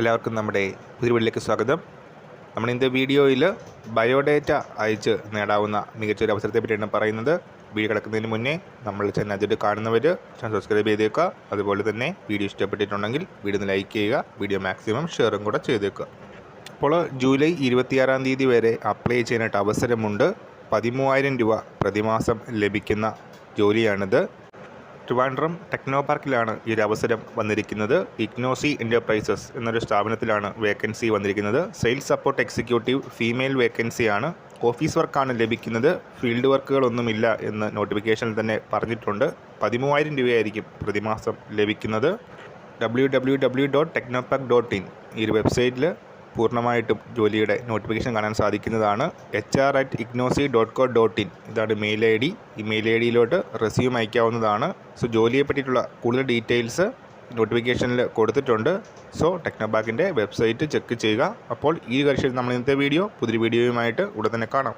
എല്ലാവർക്കും നമ്മുടെ പുതിയ വീട്ടിലേക്ക് സ്വാഗതം. നമ്മൾ ഇന്നത്തെ വീഡിയോയിൽ ബയോഡേറ്റ അയച്ച് നേടാവുന്ന മികച്ചൊരു അവസരത്തെ പറ്റിയാണ് പറയുന്നത്. വീഡിയോ കിടക്കുന്നതിന് മുന്നേ നമ്മൾ ചെന്ന ആദ്യമായിട്ട് കാണുന്നവർ ചാനൽ സബ്സ്ക്രൈബ് ചെയ്തേക്കുക. അതുപോലെ തന്നെ വീഡിയോ ഇഷ്ടപ്പെട്ടിട്ടുണ്ടെങ്കിൽ വീഡിയോ ഒന്ന് ലൈക്ക് ചെയ്യുക വീഡിയോ മാക്സിമം ഷെയറും കൂടെ ചെയ്തേക്കുക. അപ്പോൾ ജൂലൈ ഇരുപത്തിയാറാം തീയതി വരെ അപ്ലൈ ചെയ്യാനായിട്ട് അവസരമുണ്ട്. പതിമൂവായിരം രൂപ പ്രതിമാസം ലഭിക്കുന്ന ജോലിയാണിത്. ട്രിവാൻഡ്രം ടെക്നോ പാർക്കിലാണ് ഈ ഒരു അവസരം വന്നിരിക്കുന്നത്. ഇഗ്നോസി എന്റർപ്രൈസസ് എന്നൊരു സ്ഥാപനത്തിലാണ് വേക്കൻസി വന്നിരിക്കുന്നത്. സെയിൽസ് സപ്പോർട്ട് എക്സിക്യൂട്ടീവ് ഫീമെയിൽ വേക്കൻസിയാണ്. ഓഫീസ് വർക്കാണ് ലഭിക്കുന്നത്. ഫീൽഡ് വർക്കുകളൊന്നുമില്ല എന്ന് നോട്ടിഫിക്കേഷനിൽ തന്നെ പറഞ്ഞിട്ടുണ്ട്. പതിമൂവായിരം രൂപയായിരിക്കും പ്രതിമാസം ലഭിക്കുന്നത്. W W W dot Technopak dot in ഈ ഒരു വെബ്സൈറ്റിൽ പൂർണമായിട്ടും ജോലിയുടെ നോട്ടിഫിക്കേഷൻ കാണാൻ സാധിക്കുന്നതാണ്. H R at Ignosi dot co dot in ഇതാണ് മെയിൽ ഐ ഡി. ഈ മെയിൽ ഐ ഡിയിലോട്ട് റെസ്യൂം അയക്കാവുന്നതാണ്. സോ ജോലിയെ പറ്റിയിട്ടുള്ള കൂടുതൽ ഡീറ്റെയിൽസ് നോട്ടിഫിക്കേഷനിൽ കൊടുത്തിട്ടുണ്ട്. സോ ടെക്നോബാക്കിന്റെ വെബ്സൈറ്റ് ചെക്ക് ചെയ്യുക. അപ്പോൾ ഈ കാര്യത്തിൽ നമ്മൾ ഇന്നത്തെ വീഡിയോ പുതിയ വീഡിയോയുമായിട്ട് ഉടൻ തന്നെ കാണാം.